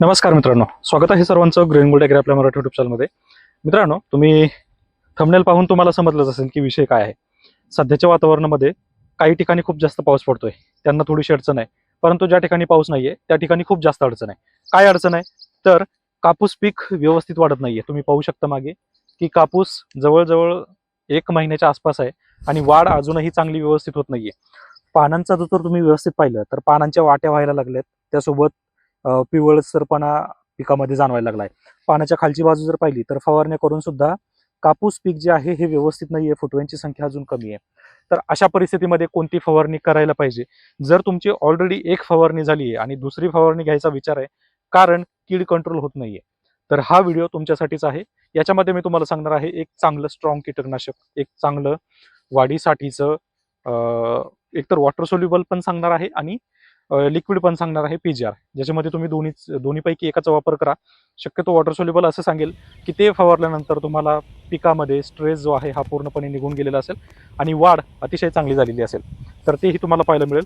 नमस्कार मित्रांनो. स्वागत आहे सर्वांचं ग्रीन गोल्ड आपल्या मराठी युट्यूब चॅनलमध्ये मित्रांनो तुम्ही थंबनेल पाहून तुम्हाला समजलंच असेल की विषय काय आहे. सध्याच्या वातावरणामध्ये काही ठिकाणी खूप जास्त पाऊस पडतोय. त्यांना थोडीशी अडचण आहे. परंतु ज्या ठिकाणी पाऊस नाहीये त्या ठिकाणी खूप जास्त अडचण आहे. काय अडचण आहे? तर कापूस पीक व्यवस्थित वाढत नाहीये. तुम्ही पाहू शकता मागे की कापूस जवळजवळ एक महिन्याच्या आसपास आहे आणि वाढ अजूनही चांगली व्यवस्थित होत नाहीये. पानांचा जर तर तुम्ही व्यवस्थित पाहिलं तर पानांच्या वाट्या व्हायला लागल्यात. त्यासोबत पिवळसरपणा पिकामध्ये जाणवायला लागलाय. पाण्याच्या खालची बाजू जर पाहिली तर फवारण्या करून सुद्धा कापूस पीक जे आहे हे व्यवस्थित नाहीये. फुटव्यांची संख्या अजून कमी आहे. तर अशा परिस्थितीमध्ये कोणती फवारणी करायला पाहिजे? जर तुमची ऑलरेडी एक फवारणी झाली आहे आणि दुसरी फवारणी घ्यायचा विचार आहे कारण कीड कंट्रोल होत नाहीये. तर हा व्हिडिओ तुमच्यासाठीच आहे. याच्यामध्ये मी तुम्हाला सांगणार आहे एक चांगलं स्ट्रॉंग कीटकनाशक एक चांगलं वाढीसाठीचं अ, एकतर वॉटर सोल्युबल पण सांगणार आहे आणि लिक्विड पण सांगणार आहे पी जी आर ज्याच्यामध्ये तुम्ही दोन्ही दोन्हीपैकी एकाचा वापर करा. शक्यतो वॉटर सोल्युबल असं सांगेल की ते फवारल्यानंतर तुम्हाला पिकामध्ये स्ट्रेस जो आहे हा पूर्णपणे निघून गेलेला असेल आणि वाढ अतिशय चांगली झालेली असेल. तर तेही तुम्हाला पाहायला मिळेल.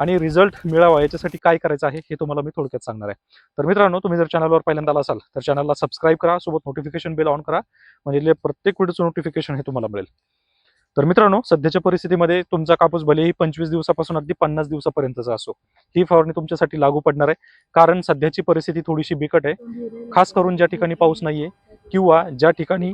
आणि रिझल्ट मिळावा याच्यासाठी काय करायचं आहे हे तुम्हाला मी थोडक्यात सांगणार आहे. तर मित्रांनो तुम्ही जर चॅनलवर पहिल्यांदा आला असाल तर चॅनलला सबस्क्राईब करा सोबत नोटिफिकेशन बेल ऑन करा. म्हणजे प्रत्येक व्हिडिओचं नोटिफिकेशन हे तुम्हाला मिळेल. तर मित्रांनो सध्याच्या परिस्थितीमध्ये तुमचा कापूस भलेही पंचवीस दिवसापासून अगदी पन्नास दिवसापर्यंतचा असो ही फवारणी तुमच्यासाठी लागू पडणार आहे. कारण सध्याची परिस्थिती थोडीशी बिकट आहे. खास करून ज्या ठिकाणी पाऊस नाहीये किंवा ज्या ठिकाणी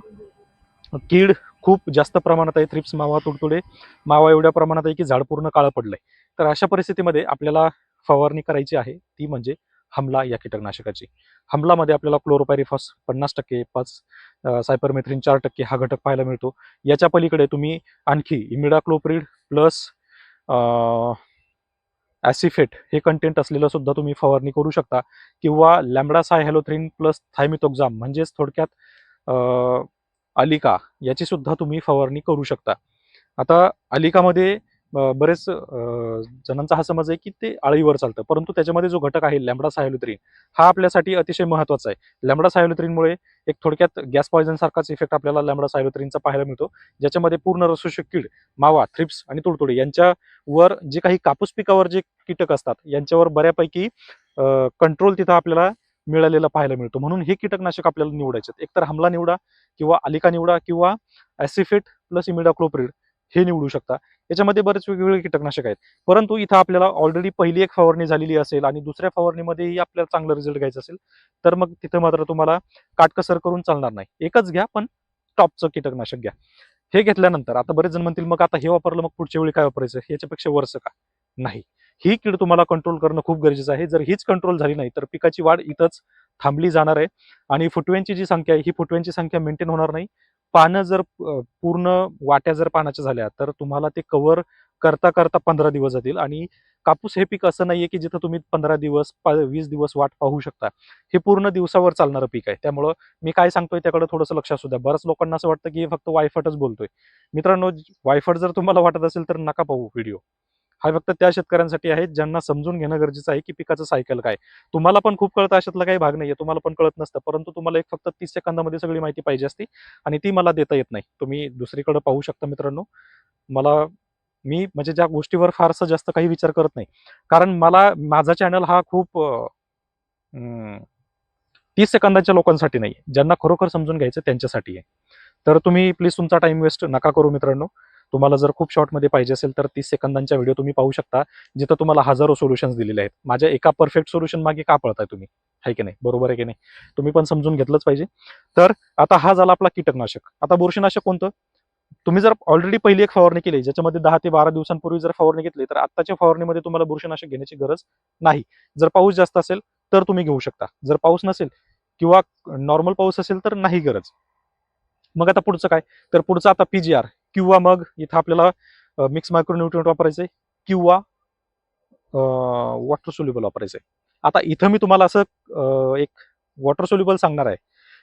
कीड खूप जास्त प्रमाणात आहे थ्रिप्स मावा तुडतुडे मावा एवढ्या प्रमाणात आहे की झाड पूर्ण काळं पडलंय. तर अशा परिस्थितीमध्ये आपल्याला फवारणी करायची आहे ती म्हणजे हमला या कीटकनाशकाची. हमलामध्ये आपल्याला क्लोरोपॅरिफॉस पन्नास टक्के पाच सायपरमेथ्रिन चार टक्के हा घटक पाहायला मिळतो. याच्या पलीकडे तुम्ही आणखी इमिडाक्लोप्रिड प्लस ॲसिफेट हे कंटेंट असलेलं सुद्धा तुम्ही फवारणी करू शकता. किंवा लॅमडा साय हॅलोथ्रिन प्लस थायमिथोक्झाम म्हणजेच थोडक्यात अलिका याची सुद्धा तुम्ही फवारणी करू शकता. आता अलिकामध्ये बरेच जणांचा हा समज आहे की ते आळीवर चालतं. परंतु त्याच्यामध्ये जो घटक आहे लॅमडा सायलोथ्रिन हा आपल्यासाठी अतिशय महत्त्वाचा आहे. लॅमडा सायलोथ्रिनमुळे एक थोडक्यात गॅस पॉयझन सारखाच इफेक्ट आपल्याला लॅम्बडा सायलोथ्रिनचा पाहायला मिळतो. ज्याच्यामध्ये पूर्ण रसूश कीड मावा थ्रिप्स आणि तुडतुडे यांच्यावर जे काही कापूस पिकावर जे कीटक असतात यांच्यावर बऱ्यापैकी कंट्रोल तिथं आपल्याला मिळालेला पाहायला मिळतो. म्हणून हे कीटकनाशक आपल्याला निवडायचे एकतर हमला निवडा किंवा अलिका निवडा किंवा ॲसिफेट प्लस इमिडाक्लोप्रिड हे निवडू शकता. याच्यामध्ये बरेच वेगवेगळे कीटकनाशक आहेत. परंतु इथं आपल्याला ऑलरेडी पहिली एक फवारणी झालेली असेल आणि दुसऱ्या फवारणीमध्येही आपल्याला चांगला रिझल्ट घ्यायचा असेल तर मग तिथं मात्र तुम्हाला काटकसर करून चालणार नाही. एकच घ्या पण टॉपचं कीटकनाशक घ्या. हे घेतल्यानंतर आता बरेच जण म्हणतील मग आता हे वापरलं मग पुढच्या वेळी काय वापरायचं? याच्यापेक्षा वर्ष का? नाही. ही कीड तुम्हाला कंट्रोल करणं खूप गरजेचं आहे. जर हीच कंट्रोल झाली नाही तर पिकाची वाढ इथंच थांबली जाणार आहे. आणि फुटव्यांची जी संख्या आहे ही फुटव्यांची संख्या मेंटेन होणार नाही. पानं जर पूर्ण वाट्या जर पानाच्या झाल्या तर तुम्हाला ते कव्हर करता करता पंधरा दिवस जातील. आणि कापूस हे पीक असं नाहीये की जिथं तुम्ही पंधरा दिवस वीस दिवस वाट पाहू शकता. हे पूर्ण दिवसावर चालणारं पीक आहे. त्यामुळं मी काय सांगतोय त्याकडे थोडंसं लक्ष असू द्या. बऱ्याच लोकांना असं वाटतं की हे फक्त वायफटच बोलतोय. मित्रांनो वायफट जर तुम्हाला वाटत असेल तर नका पाहू व्हिडिओ. हा फक्त त्या शेतकऱ्यांसाठी आहे ज्यांना समजून घेणं गरजेचं आहे की पिकाचं सायकल काय. तुम्हाला पण खूप कळतं अशातला काही भाग नाहीये तुम्हाला पण कळत नसतं परंतु तुम्हाला एक फक्त तीस सेकंदामध्ये सगळी माहिती पाहिजे असते आणि ती मला देता येत नाही. तुम्ही दुसरीकडे पाहू शकता मित्रांनो. मला मी म्हणजे ज्या गोष्टीवर फारसं जास्त काही विचार करत नाही. कारण मला माझा चॅनल हा खूप तीस सेकंदाच्या लोकांसाठी नाही ज्यांना खरोखर समजून घ्यायचं त्यांच्यासाठी आहे. तर तुम्ही प्लीज तुमचा टाइम वेस्ट नका करू मित्रांनो. तुम्हाला जर खूप शॉर्टमध्ये पाहिजे असेल तर तीस सेकंदांच्या व्हिडिओ तुम्ही पाहू शकता जिथं तुम्हाला हजारो सोल्युशन्स दिलेले आहेत. माझ्या एका परफेक्ट सोल्युशन मागे का पळताय तुम्ही? आहे की नाही? बरोबर आहे की नाही? तुम्ही पण समजून घेतलंच पाहिजे. तर आता हा झाला आपला कीटकनाशक. आता बुरशीनाशक कोणतं? तुम्ही जर ऑलरेडी पहिली एक फवारणी केली ज्याच्यामध्ये दहा ते बारा दिवसांपूर्वी जर फवारणी घेतली तर आत्ताच्या फवारणीमध्ये तुम्हाला बुरशीनाशक घेण्याची गरज नाही. जर पाऊस जास्त असेल तर तुम्ही घेऊ शकता. जर पाऊस नसेल किंवा नॉर्मल पाऊस असेल तर नाही गरज. मग आता पुढचं काय? तर पुढचं आता पीजीआर किंवा मग इथं आपल्याला मिक्स मायक्रोन्युट्रिएंट आहे किंवा वॉटर सोल्युबल वापरायचंय. आता इथं मी तुम्हाला असं एक वॉटर सोल्युबल सांगणार आहे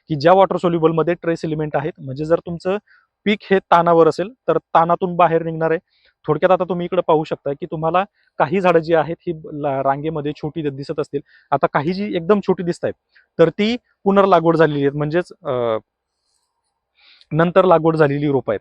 की ज्या वॉटर सोल्युबलमध्ये ट्रेस एलिमेंट आहेत म्हणजे जर तुमचं पीक हे तानावर असेल तर तानातून बाहेर निघणार आहे. थोडक्यात आता तुम्ही इकडे पाहू शकता की तुम्हाला काही झाडं जी आहेत ही रांगेमध्ये छोटी दिसत असतील. आता काही जी एकदम छोटी दिसत आहेत तर ती पुनर्लागवड झालेली आहेत. म्हणजेच नंतर लागवड झालेली रोप आहेत.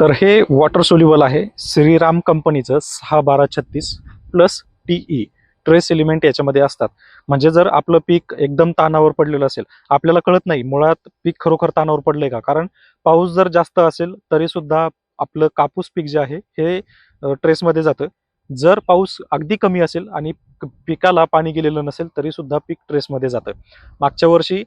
तर हे वॉटर सोल्युबल आहे. श्रीराम कंपनीचं सहा बारा छत्तीस प्लस टीई ट्रेस एलिमेंट याच्यामध्ये असतात. म्हणजे जर आपलं पीक एकदम तानावर पडलेलं असेल आपल्याला कळत नाही मुळात पीक खरोखर तानावर पडले का? कारण पाऊस जर जास्त असेल तरी सुद्धा आपलं कापूस पीक जे आहे हे ट्रेसमध्ये जातं. जर पाऊस अगदी कमी असेल आणि पिकाला पाणी गेलेलं नसेल तरी सुद्धा पीक ट्रेसमध्ये जातं. मागच्या वर्षी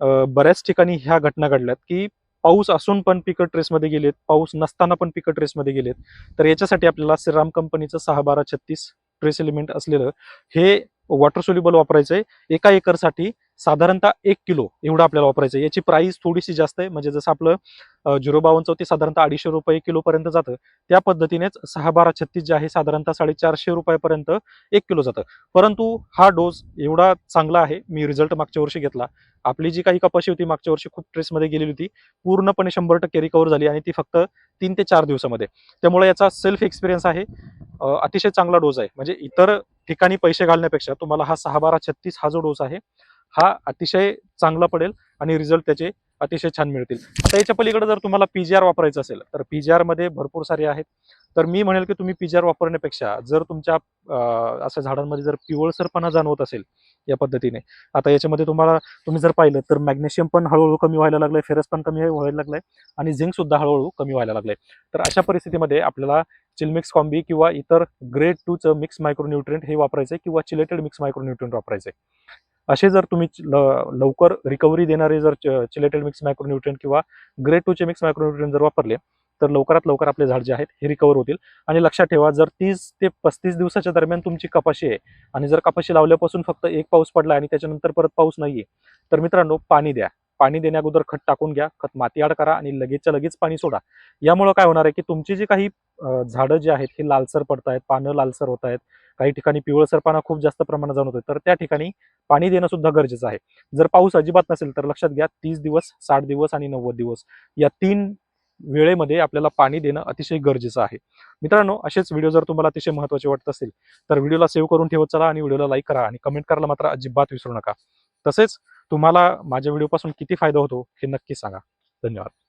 बऱ्याच ठिकाणी ह्या घटना घडल्यात की पाऊस असून पण पिकं ट्रेसमध्ये गेलेत पाऊस नसताना पण पिकं ट्रेसमध्ये गेलेत. तर याच्यासाठी आपल्याला श्रीराम कंपनीचं सहा बारा छत्तीस ट्रेस एलिमेंट असलेलं हे वॉटर सोल्युबल वापरायचं आहे एका एकरसाठी साधारणतः एक किलो एवढं आपल्याला वापरायचं आहे. याची प्राइस थोडीशी जास्त आहे. म्हणजे जसं आपलं झिरो बावन्न चौथी साधारणतः अडीचशे रुपये किलोपर्यंत जातं. त्या पद्धतीनेच सहा बारा छत्तीस जे आहे साधारणतः साडेचारशे रुपयापर्यंत एक किलो जातं. परंतु हा डोस एवढा चांगला आहे. मी रिझल्ट मागच्या वर्षी घेतला. आपली जी काही कपाशी होती मागच्या वर्षी खूप ट्रेसमध्ये गेलेली होती. पूर्णपणे शंभर टक्के रिकवर झाली आणि ती फक्त तीन ते चार दिवसामध्ये. त्यामुळे याचा सेल्फ एक्सपिरियन्स आहे. अतिशय चांगला डोस आहे. म्हणजे इतर ठिकाणी पैसे घालण्यापेक्षा तुम्हाला हा सहा बारा छत्तीस हा जो डोस आहे हा अतिशय चांगला पडेल आणि रिझल्ट त्याचे अतिशय छान मिळतील. आता याच्या पलीकडे जर तुम्हाला पीजीआर वापरायचं असेल तर पीजीआरमध्ये भरपूर सारे आहेत. तर मी म्हणेल की तुम्ही पीजीआर वापरण्यापेक्षा जर तुमच्या अशा झाडांमध्ये जर पिवळसरपणा जाणवत असेल या पद्धतीने आता याच्यामध्ये तुम्हाला तुम्ही जर पाहिलं तर मॅग्नेशियम पण हळूहळू कमी व्हायला लागलंय फेरस पण कमी व्हायला लागलाय आणि झिंक सुद्धा हळूहळू कमी व्हायला लागलंय. तर अशा परिस्थितीमध्ये आपल्याला चिलमिक्स कॉम्बी किंवा इतर ग्रेड टूचं मिक्स मायक्रोन्युट्रिएंट हे वापरायचं किंवा चिलेटेड मिक्स मायक्रोन्युट्रिएंट वापरायचे असे जर तुम्ही च- लवकर रिकव्हरी देणारे जर चिलेटेड मिक्स मायक्रोन्युट्रियन किंवा ग्रेड टूचे मिक्स मायक्रोन्युट्रियन जर वापरले तर लवकरात लवकर आपले झाड जे आहेत हे रिकवर होतील. आणि लक्षात ठेवा जर तीस ते पस्तीस दिवसाच्या दरम्यान तुमची कपाशी आहे आणि जर कपाशी लावल्यापासून फक्त एक पाऊस पडला आणि त्याच्यानंतर परत पाऊस नाहीये तर मित्रांनो पाणी द्या. पाणी देण्या अगोदर खत टाकून घ्या खत माती आड करा आणि लगेचच्या लगेच पाणी सोडा. यामुळं काय होणार आहे की तुमची जी काही झाडं जी आहेत ही लालसर पडत आहेत पानं लालसर होत आहेत काही ठिकाणी पिवळसरपणा खूप जास्त प्रमाणात जाणवत आहेत तर त्या ठिकाणी पाणी देणं सुद्धा गरजेचं आहे. जर पाऊस अजिबात नसेल तर लक्षात घ्या तीस दिवस साठ दिवस आणि नव्वद दिवस या तीन वेळेमध्ये आपल्याला पाणी देणं अतिशय गरजेचं आहे. मित्रांनो असेच व्हिडिओ जर तुम्हाला अतिशय महत्त्वाचे वाटत असेल तर व्हिडिओला सेव्ह करून ठेवत चला आणि व्हिडिओला लाईक करा आणि कमेंट करायला मात्र अजिबात विसरू नका. तसेच तुम्हाला माझ्या व्हिडिओपासून किती फायदा होतो हे नक्की सांगा. धन्यवाद.